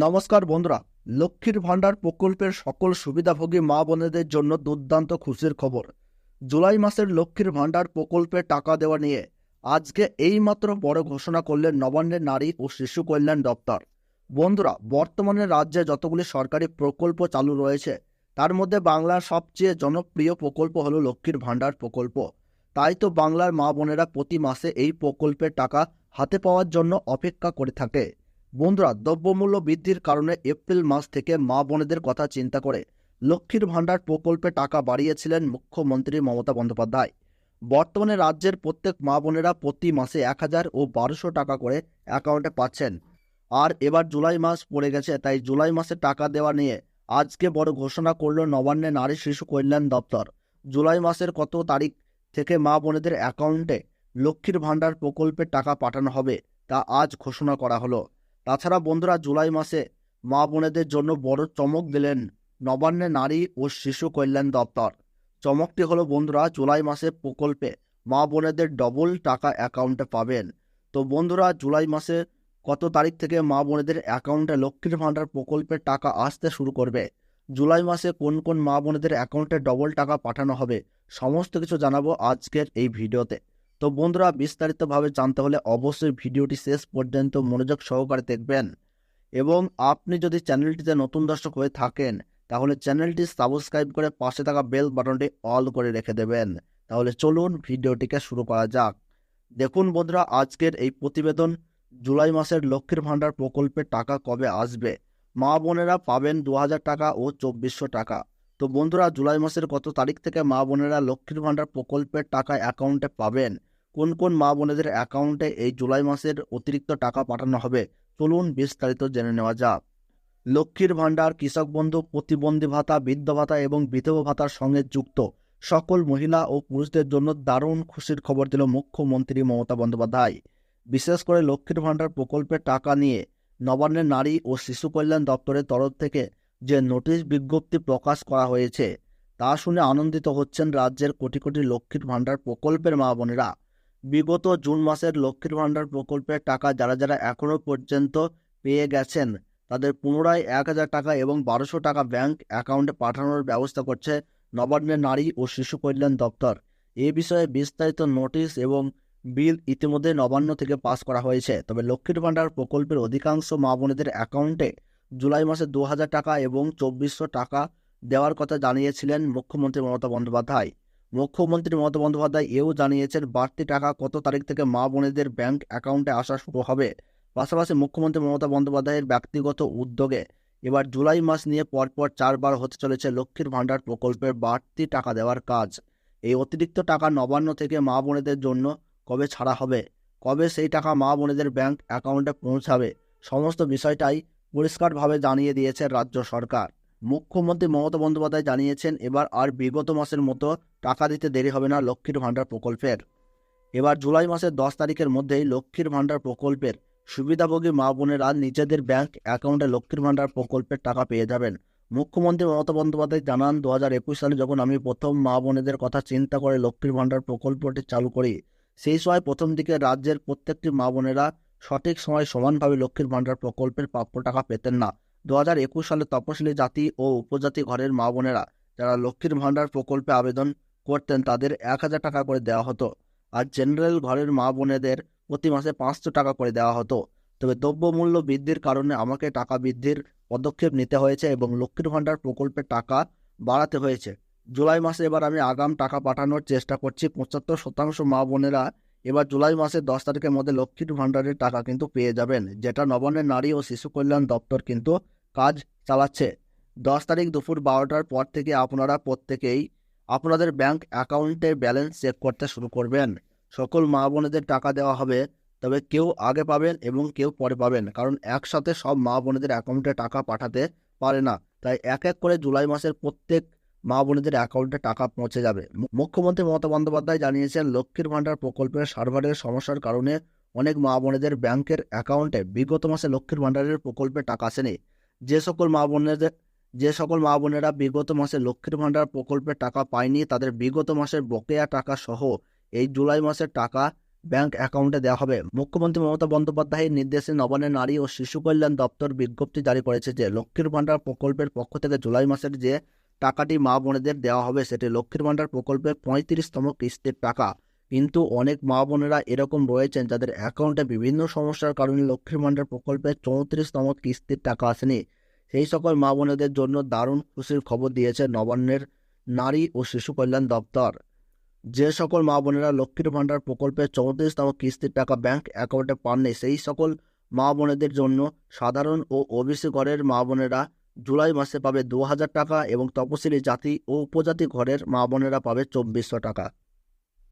নমস্কার বন্ধুরা, লক্ষ্মীর ভাণ্ডার প্রকল্পের সকল সুবিধাভোগী মা বোনেদের জন্য দুর্দান্ত খুশির খবর। জুলাই মাসের লক্ষ্মীর ভাণ্ডার প্রকল্পে টাকা দেওয়া নিয়ে আজকে এইমাত্র বড় ঘোষণা করলেন নবান্নের নারী ও শিশু কল্যাণ দপ্তর। বন্ধুরা, বর্তমানে রাজ্যে যতগুলি সরকারি প্রকল্প চালু রয়েছে, তার মধ্যে বাংলার সবচেয়ে জনপ্রিয় প্রকল্প হলো লক্ষ্মীর ভাণ্ডার প্রকল্প। তাই তো বাংলার মা বোনেরা প্রতি মাসে এই প্রকল্পের টাকা হাতে পাওয়ার জন্য অপেক্ষা করে থাকে। বন্ধুরা, দ্রব্যমূল্য বৃদ্ধির কারণে এপ্রিল মাস থেকে মা বোনেদের কথা চিন্তা করে লক্ষ্মীর ভাণ্ডার প্রকল্পে টাকা বাড়িয়েছিলেন মুখ্যমন্ত্রী মমতা বন্দ্যোপাধ্যায়। বর্তমানে রাজ্যের প্রত্যেক মা বোনেরা প্রতি মাসে এক হাজার ও বারোশো টাকা করে অ্যাকাউন্টে পাচ্ছেন। আর এবার জুলাই মাস পড়ে গেছে, তাই জুলাই মাসে টাকা দেওয়া নিয়ে আজকে বড় ঘোষণা করল নবান্নে নারী শিশু কল্যাণ দপ্তর। জুলাই মাসের কত তারিখ থেকে মা বোনেদের অ্যাকাউন্টে লক্ষ্মীর ভাণ্ডার প্রকল্পের টাকা পাঠানো হবে তা আজ ঘোষণা করা হলো। তাছাড়া বন্ধুরা জুলাই মাসে মা বোনেদের জন্য বড় চমক দিলেন নবান্নে নারী ও শিশু কল্যাণ দপ্তর। চমকটি হলো, বন্ধুরা, জুলাই মাসে প্রকল্পে মা বোনেদের ডবল টাকা অ্যাকাউন্টে পাবেন। তো বন্ধুরা, জুলাই মাসে কত তারিখ থেকে মা বোনেদের অ্যাকাউন্টে লক্ষ্মীর ভাণ্ডার প্রকল্পের টাকা আসতে শুরু করবে? জুলাই মাসে কোন কোন মা বোনেদের অ্যাকাউন্টে ডবল টাকা পাঠানো হবে? সমস্ত কিছু জানাব আজকের এই ভিডিওতে। তো বন্ধুরা, বিস্তারিতভাবে জানতে হলে অবশ্যই ভিডিওটি শেষ পর্যন্ত মনোযোগ সহকারে দেখবেন। এবং আপনি যদি চ্যানেলটিতে নতুন দর্শক হয়ে থাকেন, তাহলে চ্যানেলটি সাবস্ক্রাইব করে পাশে থাকা বেল বাটনটি অল করে রেখে দেবেন। তাহলে চলুন ভিডিওটিকে শুরু করা যাক। দেখুন বন্ধুরা, আজকের এই প্রতিবেদন জুলাই মাসের লক্ষ্মীর ভাণ্ডার প্রকল্পের টাকা কবে আসবে? মা বোনেরা পাবেন দু হাজার টাকা ও চব্বিশশো টাকা। তো বন্ধুরা, জুলাই মাসের কত তারিখ থেকে মা বোনেরা লক্ষ্মীর ভাণ্ডার প্রকল্পের টাকা অ্যাকাউন্টে পাবেন? কোন কোন মা বোনেদের অ্যাকাউন্টে এই জুলাই মাসের অতিরিক্ত টাকা পাঠানো হবে? চলুন বিস্তারিত জেনে নেওয়া যাক। লক্ষ্মীর ভাণ্ডার, কৃষক বন্ধু, প্রতিবন্ধী ভাতা, বৃদ্ধ ভাতা এবং বিধবা ভাতার সঙ্গে যুক্ত। সকল মহিলা ও পুরুষদের জন্য দারুণ খুশির খবর দিল মুখ্যমন্ত্রী মমতা বন্দ্যোপাধ্যায়। বিশেষ করে লক্ষ্মীর ভাণ্ডার প্রকল্পের টাকা নিয়ে নবান্নের নারী ও শিশু কল্যাণ দপ্তরের তরফ থেকে যে নোটিশ বিজ্ঞপ্তি প্রকাশ করা হয়েছে, তা শুনে আনন্দিত হচ্ছেন রাজ্যের কোটি কোটি লক্ষ্মীর ভাণ্ডার প্রকল্পের মা বোনেরা। বিগত জুন মাসের লক্ষ্মীর ভাণ্ডার প্রকল্পের টাকা যারা যারা এখনও পর্যন্ত পেয়ে গেছেন, তাদের পুনরায় এক হাজার টাকা এবং বারোশো টাকা ব্যাংক অ্যাকাউন্টে পাঠানোর ব্যবস্থা করছে নবান্নের নারী ও শিশু কল্যাণ দপ্তর। এ বিষয়ে বিস্তারিত নোটিশ এবং বিল ইতিমধ্যে নবান্ন থেকে পাস করা হয়েছে। তবে লক্ষ্মীর ভাণ্ডার প্রকল্পের অধিকাংশ মা বোনেদের অ্যাকাউন্টে জুলাই মাসে দু হাজার টাকা এবং চব্বিশশো টাকা দেওয়ার কথা জানিয়েছিলেন মুখ্যমন্ত্রী মমতা বন্দ্যোপাধ্যায়। মুখ্যমন্ত্রী মমতা বন্দ্যোপাধ্যায় এও জানিয়েছেন, বাড়তি টাকা কত তারিখ থেকে মা বোনেদের ব্যাংক অ্যাকাউন্টে আসা শুরু হবে। পাশাপাশি মুখ্যমন্ত্রী মমতা বন্দ্যোপাধ্যায়ের ব্যক্তিগত উদ্যোগে এবার জুলাই মাস নিয়ে পরপর চারবার হতে চলেছে লক্ষ্মীর ভাণ্ডার প্রকল্পের বাড়তি টাকা দেওয়ার কাজ। এই অতিরিক্ত টাকা নবান্ন থেকে মা বোনেদের জন্য কবে ছাড়া হবে? কবে সেই টাকা মা বোনেদের ব্যাংক অ্যাকাউন্টে পৌঁছাবে? সমস্ত বিষয়টাই পরিষ্কারভাবে জানিয়ে দিয়েছে রাজ্য সরকার। মুখ্যমন্ত্রী মমতা বন্দ্যোপাধ্যায় জানিয়েছেন, এবার আর বিগত মাসের মতো টাকা দিতে দেরি হবে না লক্ষ্মীর ভাণ্ডার প্রকল্পের। এবার জুলাই মাসের দশ তারিখের মধ্যেই লক্ষ্মীর ভাণ্ডার প্রকল্পের সুবিধাভোগী মা বোনেরা নিজেদের ব্যাংক অ্যাকাউন্টে লক্ষ্মীর ভাণ্ডার প্রকল্পের টাকা পেয়ে যাবেন। মুখ্যমন্ত্রী মমতা বন্দ্যোপাধ্যায় জানান দু হাজার একুশ সালে যখন আমি প্রথম মা বোনেদের কথা চিন্তা করে লক্ষ্মীর ভাণ্ডার প্রকল্পটি চালু করি, সেই সময় প্রথম দিকে রাজ্যের প্রত্যেকটি মা বোনেরা সঠিক সময় সমানভাবে লক্ষ্মীর ভাণ্ডার প্রকল্পের প্রাপ্য টাকা পেতেন না। দু হাজার একুশ সালে তপশিলি জাতি ও উপজাতি ঘরের মা বোনেরা যারা লক্ষ্মীর ভাণ্ডার প্রকল্পে আবেদন করতেন তাদের এক হাজার টাকা করে দেওয়া হতো আর জেনারেল ঘরের মা বোনেদের প্রতি মাসে পাঁচশো টাকা করে দেওয়া হতো। তবে দ্রব্যমূল্য বৃদ্ধির কারণে আমাকে টাকা বৃদ্ধির পদক্ষেপ নিতে হয়েছে এবং লক্ষ্মীর ভাণ্ডার প্রকল্পের টাকা বাড়াতে হয়েছে। জুলাই মাসে এবার আমি আগাম টাকা পাঠানোর চেষ্টা করছি। পঁচাত্তর শতাংশ মা বোনেরা এবার জুলাই মাসের দশ তারিখের মধ্যে লক্ষ্মীর ভাণ্ডারের টাকা কিন্তু পেয়ে যাবেন, যেটা নবান্নের নারী ও শিশু কল্যাণ দপ্তর কিন্তু কাজ চালাচ্ছে। দশ তারিখ দুপুর বারোটার পর থেকে আপনারা প্রত্যেকেই আপনাদের ব্যাংক অ্যাকাউন্টের ব্যালেন্স চেক করতে শুরু করবেন। সকল মা বোনেদের টাকা দেওয়া হবে, তবে কেউ আগে পাবেন এবং কেউ পরে পাবেন, কারণ একসাথে সব মা বোনেদের অ্যাকাউন্টে টাকা পাঠাতে পারে না। তাই এক এক করে জুলাই মাসের প্রত্যেক মা বোনেদের অ্যাকাউন্টে টাকা পৌঁছে যাবে। মুখ্যমন্ত্রী মমতা বন্দ্যোপাধ্যায় জানিয়েছেন, লক্ষ্মীর ভাণ্ডার প্রকল্পের সার্ভারের সমস্যার কারণে অনেক মা বোনেদের ব্যাংকের অ্যাকাউন্টে বিগত মাসে লক্ষ্মীর ভাণ্ডারের প্রকল্পে টাকা আসেনি। যে সকল মা বোনেদের, যে সকল মা বোনেরা বিগত মাসে লক্ষ্মীর ভাণ্ডার প্রকল্পের টাকা পায়নি, তাদের বিগত মাসের বকেয়া টাকা সহ এই জুলাই মাসের টাকা ব্যাংক অ্যাকাউন্টে দেওয়া হবে। মুখ্যমন্ত্রী মমতা বন্দ্যোপাধ্যায়ের নির্দেশে নবান্নের নারী ও শিশু কল্যাণ দপ্তর বিজ্ঞপ্তি জারি করেছে যে, লক্ষ্মীর ভাণ্ডার প্রকল্পের পক্ষ থেকে জুলাই মাসের যে টাকাটি মা বোনেদের দেওয়া হবে। সেটি লক্ষ্মীর ভাণ্ডার প্রকল্পের পঁয়ত্রিশতম কিস্তির টাকা। কিন্তু অনেক মা বোনেরা এরকম রয়েছেন যাদের অ্যাকাউন্টে বিভিন্ন সমস্যার কারণে লক্ষ্মীর ভাণ্ডার প্রকল্পের চৌত্রিশতম কিস্তির টাকা আসেনি। সেই সকল মা বোনেদের জন্য দারুণ খুশির খবর দিয়েছে নবান্নের নারী ও শিশু কল্যাণ দপ্তর। যে সকল মা বোনেরা লক্ষ্মীর ভাণ্ডার প্রকল্পের চৌত্রিশতম কিস্তির টাকা ব্যাংক অ্যাকাউন্টে পাননি, সেই সকল মা বোনেদের জন্য সাধারণ ও ওবিসি ঘরের মা বোনেরা জুলাই মাসে পাবে দু হাজার টাকা এবং তপশিলি জাতি ও উপজাতি ঘরের মা বোনেরা পাবে চব্বিশশো টাকা।